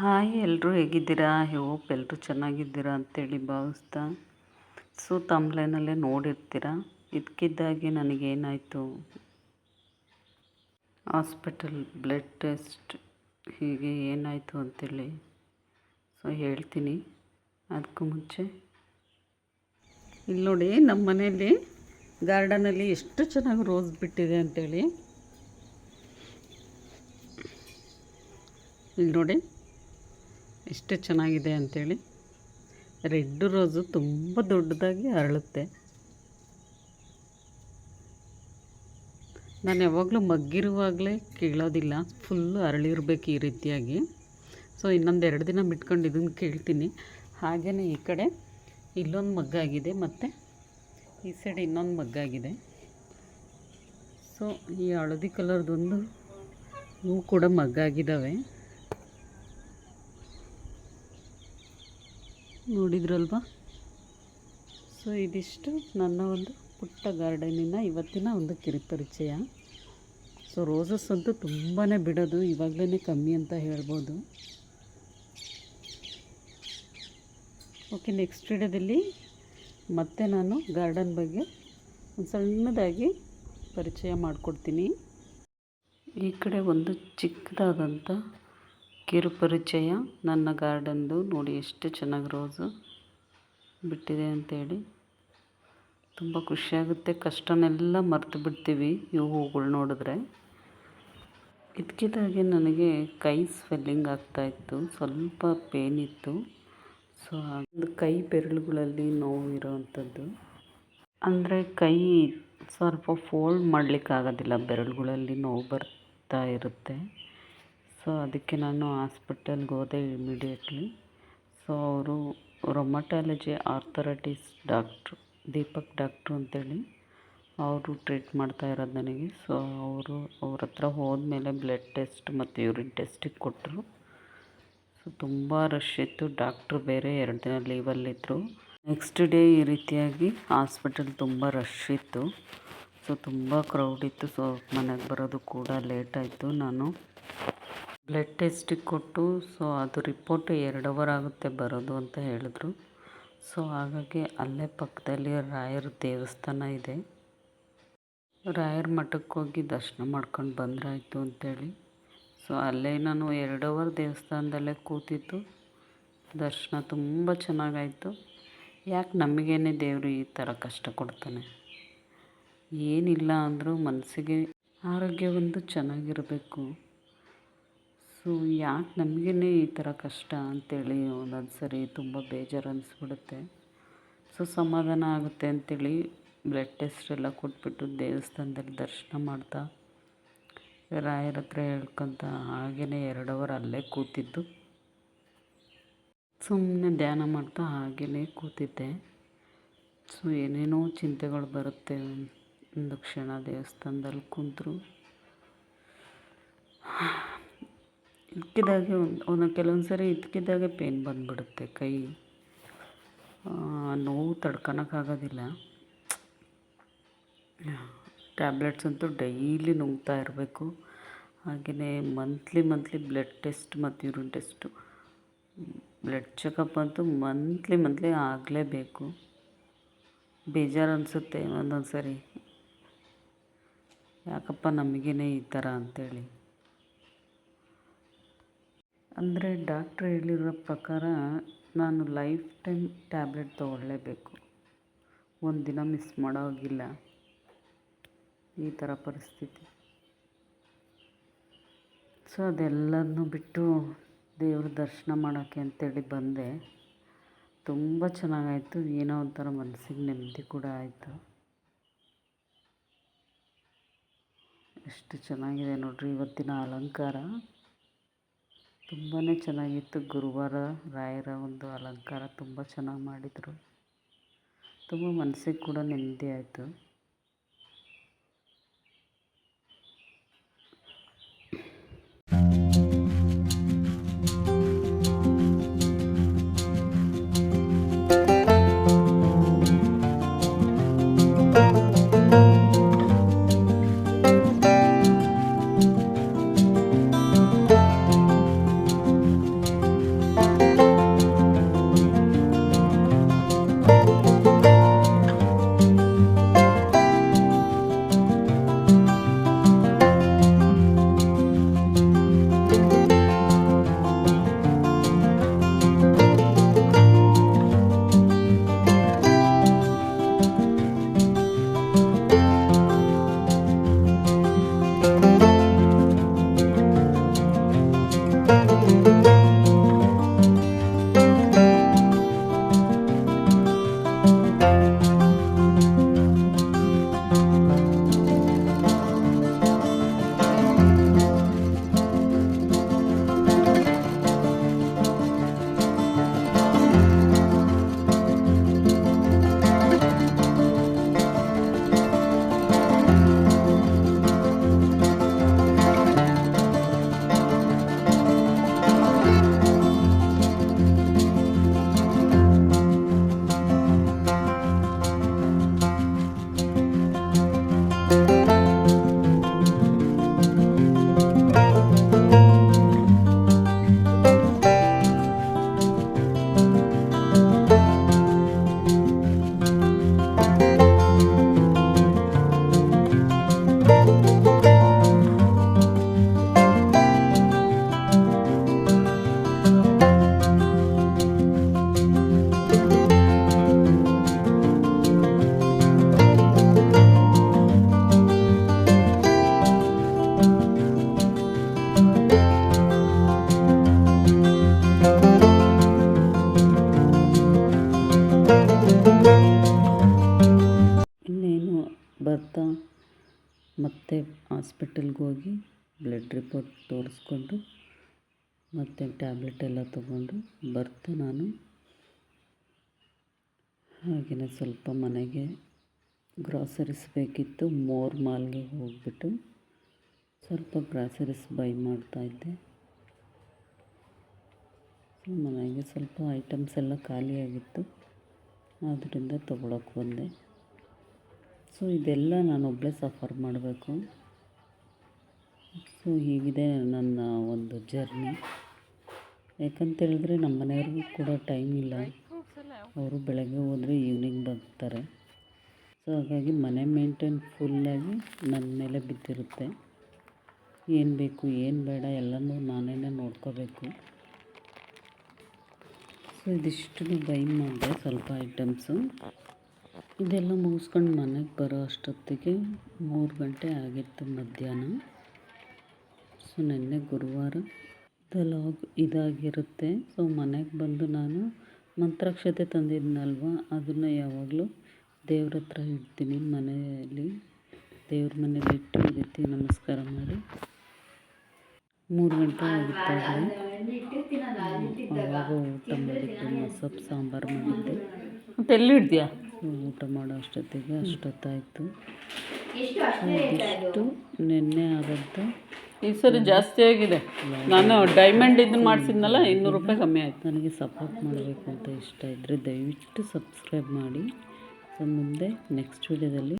Hi ಎಲ್ಲರೂ ಹೇಗಿದ್ದೀರಾ? Hope ಎಲ್ಲರೂ ಚೆನ್ನಾಗಿದ್ದೀರಾ ಅಂತೇಳಿ ಭಾವಿಸ್ತಾ. ಸೊ ತಮ್ಲೈನಲ್ಲೇ ನೋಡಿರ್ತೀರ? ಇದಕ್ಕಿದ್ದಾಗೆ ನನಗೇನಾಯಿತು? ಹಾಸ್ಪಿಟಲ್ ಬ್ಲಡ್ ಟೆಸ್ಟ್ ಹೀಗೆ ಏನಾಯಿತು ಅಂತೇಳಿ. ಸೊ, ಹೇಳ್ತೀನಿ. ಅದಕ್ಕೂ ಮುಂಚೆ. ಇಲ್ಲಿ ನೋಡಿ ನಮ್ಮ ಮನೆಯಲ್ಲಿ ಗಾರ್ಡನಲ್ಲಿ ಎಷ್ಟು ಚೆನ್ನಾಗಿ ರೋಸ್ ಬಿಟ್ಟಿದೆ ಅಂತೇಳಿ. ಇಲ್ಲಿ ನೋಡಿ. ಎಷ್ಟು ಚೆನ್ನಾಗಿದೆ ಅಂಥೇಳಿ ರೆಡ್ ರೋಸು ತುಂಬ ದೊಡ್ಡದಾಗಿ ಅರಳುತ್ತೆ. ನಾನು ಯಾವಾಗಲೂ ಮಗ್ಗಿರುವಾಗಲೇ ಕೇಳೋದಿಲ್ಲ ಫುಲ್ಲು ಅರಳಿರಬೇಕು ಈ ರೀತಿಯಾಗಿ. ಸೊ ಇನ್ನೊಂದು ಎರಡು ದಿನ ಬಿಟ್ಕೊಂಡು ಇದನ್ನು ಕೇಳ್ತೀನಿ. ಹಾಗೇ ಈ ಕಡೆ ಇಲ್ಲೊಂದು ಮಗ್ಗಾಗಿದೆ ಮತ್ತು ಈ ಸೈಡ್ ಇನ್ನೊಂದು ಮಗ್ಗಾಗಿದೆ. ಸೊ ಈ ಹಳದಿ ಕಲರ್ದೊಂದು ಹೂ ಕೂಡ ಮಗ್ಗಾಗಿದ್ದಾವೆ. ನೋಡಿದ್ರಲ್ವಾ? ಸೊ ಇದಿಷ್ಟು ನನ್ನ ಒಂದು ಪುಟ್ಟ ಗಾರ್ಡನಿನ ಇವತ್ತಿನ ಒಂದು ಕಿರುಪರಿಚಯ ಸೊ ರೋಸಸ್ ಅಂತೂ ತುಂಬಾ ಬಿಡೋದು ಇವಾಗಲೇ ಕಮ್ಮಿ ಅಂತ ಹೇಳ್ಬೋದು. ಓಕೆ ನೆಕ್ಸ್ಟ್ ವಿಡಿಯೋದಲ್ಲಿ ಮತ್ತೆ ನಾನು ಗಾರ್ಡನ್ ಬಗ್ಗೆ ಒಂದು ಸಣ್ಣದಾಗಿ ಪರಿಚಯ ಮಾಡಿಕೊಡ್ತೀನಿ. ಈ ಕಡೆ ಒಂದು ಚಿಕ್ಕದಾದಂಥ ಕಿರುಪರಿಚಯ ನನ್ನ ಗಾರ್ಡನ್ದು ನೋಡಿ ಎಷ್ಟು ಚೆನ್ನಾಗಿ ರೋಸು ಬಿಟ್ಟಿದೆ ಅಂತೇಳಿ. ತುಂಬ ಖುಷಿಯಾಗುತ್ತೆ. ಕಷ್ಟನೆಲ್ಲ ಮರೆತು ಬಿಡ್ತೀವಿ ಇವು ಹೂಗಳು ನೋಡಿದ್ರೆ. ಇದಕ್ಕಿದ್ದಾಗೆ ನನಗೆ ಕೈ ಸ್ವೆಲ್ಲಿಂಗ್ ಆಗ್ತಾಯಿತ್ತು ಸ್ವಲ್ಪ ಪೇನ್ ಇತ್ತು. ಸೊ ಒಂದು ಕೈ ಬೆರಳುಗಳಲ್ಲಿ ನೋವು ಅಂದರೆ ಕೈ ಸ್ವಲ್ಪ ಫೋಲ್ಡ್ ಮಾಡಲಿಕ್ಕಾಗೋದಿಲ್ಲ. ಬೆರಳುಗಳಲ್ಲಿ ನೋವು ಬರ್ತಾ ಇರುತ್ತೆ. ಸೊ ಅದಕ್ಕೆ ನಾನು ಹಾಸ್ಪಿಟಲ್ಗೆ ಹೋದೆ ಇಮಿಡಿಯೇಟ್ಲಿ ಸೊ ಅವರು rheumatology arthritis doctor Deepak doctor ಅಂತೇಳಿ ಅವರು ಟ್ರೀಟ್ ಮಾಡ್ತಾ ಇರೋದು ನನಗೆ. ಸೊ ಅವರು ಅವ್ರ ಹತ್ರ ಹೋದ್ಮೇಲೆ ಬ್ಲಡ್ ಟೆಸ್ಟ್ ಮತ್ತು ಯೂರಿನ್ ಟೆಸ್ಟಿಗೆ ಕೊಟ್ಟರು. ಸೊ ತುಂಬ ರಶ್ ಇತ್ತು. ಡಾಕ್ಟ್ರು ಬೇರೆ ಎರಡು ದಿನ ಲೀವಲ್ಲಿದ್ದರು ನೆಕ್ಸ್ಟ್ ಡೇ ಈ ರೀತಿಯಾಗಿ ಹಾಸ್ಪಿಟಲ್ ತುಂಬ ರಶ್ ಇತ್ತು. ಸೊ ತುಂಬ ಕ್ರೌಡ್ ಇತ್ತು. ಸೊ ಮನೆಗೆ ಬರೋದು ಕೂಡ ಲೇಟ್ ಆಯಿತು. ನಾನು ಬ್ಲಡ್ ಟೆಸ್ಟಿಗೆ ಕೊಟ್ಟು ಸೊ ಅದು ರಿಪೋರ್ಟ್ ಎರಡು ಅವರ್ ಆಗುತ್ತೆ ಬರೋದು ಅಂತ ಹೇಳಿದ್ರು. ಸೊ ಹಾಗಾಗಿ ಅಲ್ಲೇ ಪಕ್ಕದಲ್ಲಿ ರಾಯರ ದೇವಸ್ಥಾನ ಇದೆ. ರಾಯರ ಮಠಕ್ಕೆ ಹೋಗಿ ದರ್ಶನ ಮಾಡ್ಕೊಂಡು ಬಂದ್ರಾಯಿತು ಅಂತೇಳಿ. ಸೊ ಅಲ್ಲೇ ನಾನು ಎರಡು ಅವರ್ ದೇವಸ್ಥಾನದಲ್ಲೇ ಕೂತಿದ್ದು. ದರ್ಶನ ತುಂಬ ಚೆನ್ನಾಗಾಯಿತು. ಯಾಕೆ ನಮಗೇನೆ ದೇವರು ಈ ಥರ ಕಷ್ಟ ಕೊಡ್ತಾನೆ? ಏನಿಲ್ಲ ಅಂದರೂ ಮನಸ್ಸಿಗೆ ಆರೋಗ್ಯ ಒಂದು ಚೆನ್ನಾಗಿರಬೇಕು. ಸೊ ಯಾಕೆ ನಮಗೇ ಈ ಥರ ಕಷ್ಟ ಅಂತೇಳಿ ಒಂದೊಂದು ಸರಿ ತುಂಬ ಬೇಜಾರು ಅನಿಸ್ಬಿಡುತ್ತೆ ಸೊ ಸಮಾಧಾನ ಆಗುತ್ತೆ ಅಂಥೇಳಿ ಬ್ಲಡ್ ಟೆಸ್ಟ್ ಎಲ್ಲ ಕೊಟ್ಬಿಟ್ಟು ದೇವಸ್ಥಾನದಲ್ಲಿ ದರ್ಶನ ಮಾಡ್ತಾ ರಾಯರ ಹತ್ರ ಹೇಳ್ಕೊತ ಹಾಗೆಯೇ ಎರಡು ಅವರ್ ಅಲ್ಲೇ ಕೂತಿದ್ದು. ಸುಮ್ಮನೆ ಧ್ಯಾನ ಮಾಡ್ತಾ ಹಾಗೆಯೇ ಕೂತಿದ್ದೆ. ಸೊ ಏನೇನೋ ಚಿಂತೆಗಳು ಬರುತ್ತೆ ಒಂದು ಕ್ಷಣ ದೇವಸ್ಥಾನದಲ್ಲಿ ಕುಂತರು. ಇದ್ದಕ್ಕಿದ್ದಾಗೆ ಒಂದು ಕೆಲವೊಂದು ಸರಿ ಇದ್ದಕ್ಕಿದ್ದಾಗೆ ಪೇನ್ ಬಂದುಬಿಡುತ್ತೆ ಕೈ. ನೋವು ತಡ್ಕೊಳಕ್ಕಾಗೋದಿಲ್ಲ ಟ್ಯಾಬ್ಲೆಟ್ಸ್ ಅಂತೂ ಡೈಲಿ ನುಂಗ್ತಾ ಇರಬೇಕು. ಹಾಗೆಯೇ ಮಂತ್ಲಿ ಮಂತ್ಲಿ ಬ್ಲಡ್ ಟೆಸ್ಟ್ ಮತ್ತು ಯೂರಿನ್ ಟೆಸ್ಟು ಬ್ಲಡ್ ಚೆಕಪ್ ಅಂತೂ ಮಂತ್ಲಿ ಮಂತ್ಲಿ ಆಗಲೇಬೇಕು. ಬೇಜಾರು ಅನಿಸುತ್ತೆ ಒಂದೊಂದು ಸರಿ ಯಾಕಪ್ಪ ನಮಗೇನೆ ಈ ಥರ ಅಂಥೇಳಿ ಅಂದರೆ ಡಾಕ್ಟ್ರ್ ಹೇಳಿರೋ ಪ್ರಕಾರ ನಾನು ಲೈಫ್ ಟೈಮ್ ಟ್ಯಾಬ್ಲೆಟ್ ತೊಗೊಳ್ಳೇಬೇಕು. ಒಂದು ದಿನ ಮಿಸ್ ಮಾಡೋ ಹಾಗಿಲ್ಲ ಈ ಥರ ಪರಿಸ್ಥಿತಿ. ಸೊ ಅದೆಲ್ಲದನ್ನೂ ಬಿಟ್ಟು ದೇವ್ರ ದರ್ಶನ ಮಾಡೋಕ್ಕೆ ಅಂತೇಳಿ ಬಂದೆ. ತುಂಬ ಚೆನ್ನಾಗಾಯಿತು. ಏನೋ ಒಂಥರ ಮನಸ್ಸಿಗೆ ನೆಮ್ಮದಿ ಕೂಡ ಆಯಿತು. ಎಷ್ಟು ಚೆನ್ನಾಗಿದೆ ನೋಡಿರಿ ಇವತ್ತಿನ ಅಲಂಕಾರ. ತುಂಬಾ ಚೆನ್ನಾಗಿತ್ತು. ಗುರುವಾರ ರಾಯರ ಒಂದು ಅಲಂಕಾರ ತುಂಬ ಚೆನ್ನಾಗಿ ಮಾಡಿದರು. ತುಂಬ ಮನಸ್ಸಿಗೆ ಕೂಡ ನೆಮ್ಮದಿ ಆಯಿತು. ಮತ್ತೆ ಹಾಸ್ಪಿಟಲ್ಗೆ ಹೋಗಿ ಬ್ಲಡ್ ರಿಪೋರ್ಟ್ ತೋರಿಸ್ಕೊಂಡು ಮತ್ತು ಟ್ಯಾಬ್ಲೆಟ್ ಎಲ್ಲ ತೊಗೊಂಡು ಬರ್ತೆ ನಾನು. ಹಾಗೆಯೇ ಸ್ವಲ್ಪ ಮನೆಗೆ ಗ್ರಾಸರೀಸ್ ಬೇಕಿತ್ತು ಮೋರ್ ಮಾಲ್ಗೆ ಹೋಗ್ಬಿಟ್ಟು ಸ್ವಲ್ಪ ಗ್ರಾಸರೀಸ್ ಬೈ ಮಾಡ್ತಾಯಿದ್ದೆ ಮನೆಗೆ ಸ್ವಲ್ಪ ಐಟಮ್ಸ್ ಎಲ್ಲ ಖಾಲಿಯಾಗಿತ್ತು ಆದ್ದರಿಂದ ತೊಗೊಳಕ್ಕೆ ಬಂದೆ. ಸೊ, ಇದೆಲ್ಲ ನಾನು ಒಬ್ಬಳೇ ಸಫರ್ ಮಾಡಬೇಕು. ಸೊ, ಹೀಗಿದೆ ನನ್ನ ಒಂದು ಜರ್ನಿ. ಯಾಕಂತೇಳಿದ್ರೆ ನಮ್ಮ ಮನೆಯವ್ರಿಗೂ ಕೂಡ ಟೈಮ್ ಇಲ್ಲ. ಅವರು ಬೆಳಗ್ಗೆ ಹೋದರೆ ಈವ್ನಿಂಗ್ ಬರ್ತಾರೆ. ಸೊ, ಹಾಗಾಗಿ ಮನೆ ಮೇಂಟೈನ್ ಫುಲ್ಲಾಗಿ ನನ್ನ ಮೇಲೆ ಬಿದ್ದಿರುತ್ತೆ. ಏನು ಬೇಕು, ಏನು ಬೇಡ ಎಲ್ಲನೂ ನಾನೇ ನೋಡ್ಕೋಬೇಕು. ಸೊ ಇದಿಷ್ಟು ಬೈ ಮಾಡಿದೆ, ಸ್ವಲ್ಪ ಐಟಮ್ಸು. ಇದೆಲ್ಲ ಮುಗಿಸ್ಕೊಂಡು ಮನೆಗೆ ಬರೋ ಅಷ್ಟೊತ್ತಿಗೆ ಮೂರು ಗಂಟೆ ಆಗಿತ್ತು ಮಧ್ಯಾಹ್ನ. ಸೊ ನಿನ್ನೆ ಗುರುವಾರ ಲಾಗ್ ಇದಾಗಿರುತ್ತೆ. ಸೊ ಮನೆಗೆ ಬಂದು ನಾನು ಮಂತ್ರಾಕ್ಷತೆ ತಂದಿದ್ನಲ್ವ? ಅದನ್ನು ಯಾವಾಗಲೂ ದೇವ್ರ ಹತ್ರ ಇಡ್ತೀನಿ. ಮನೆಯಲ್ಲಿ ದೇವ್ರ ಮನೇಲಿ ಇಟ್ಟು ರೀತಿ ನಮಸ್ಕಾರ ಮಾಡಿ. ಮೂರು ಗಂಟೆ ಆಗಿತ್ತಾಗಲೇ ಊಟ ಮಾಡಿದ್ದೆ ಮಸೊಪ್ಪು ಸಾಂಬಾರು ಮಾಡಿದ್ದೆ. ಮತ್ತೆ ಎಲ್ಲಿ ಇಡ್ತೀಯಾ? ಊಟ ಮಾಡೋ ಅಷ್ಟೊತ್ತಿಗೆ ಅಷ್ಟೊತ್ತಾಯಿತು. ಇಷ್ಟು ನಿನ್ನೆ ಆದಂಥ ಈ ಸರಿ ಜಾಸ್ತಿ ಆಗಿದೆ. ನಾನು ಡೈಮಂಡ್ ಇದನ್ನ ಮಾಡಿಸಿದ್ನಲ್ಲ ಇನ್ನೂರು ರೂಪಾಯಿ ಕಮ್ಮಿ ಆಯಿತು. ನನಗೆ ಸಪೋರ್ಟ್ ಮಾಡಬೇಕು ಅಂತ ಇಷ್ಟ ಇದ್ದರೆ ದಯವಿಟ್ಟು ಸಬ್ಸ್ಕ್ರೈಬ್ ಮಾಡಿ. ಸೊ ಮುಂದೆ ನೆಕ್ಸ್ಟ್ ವೀಡಿಯೋದಲ್ಲಿ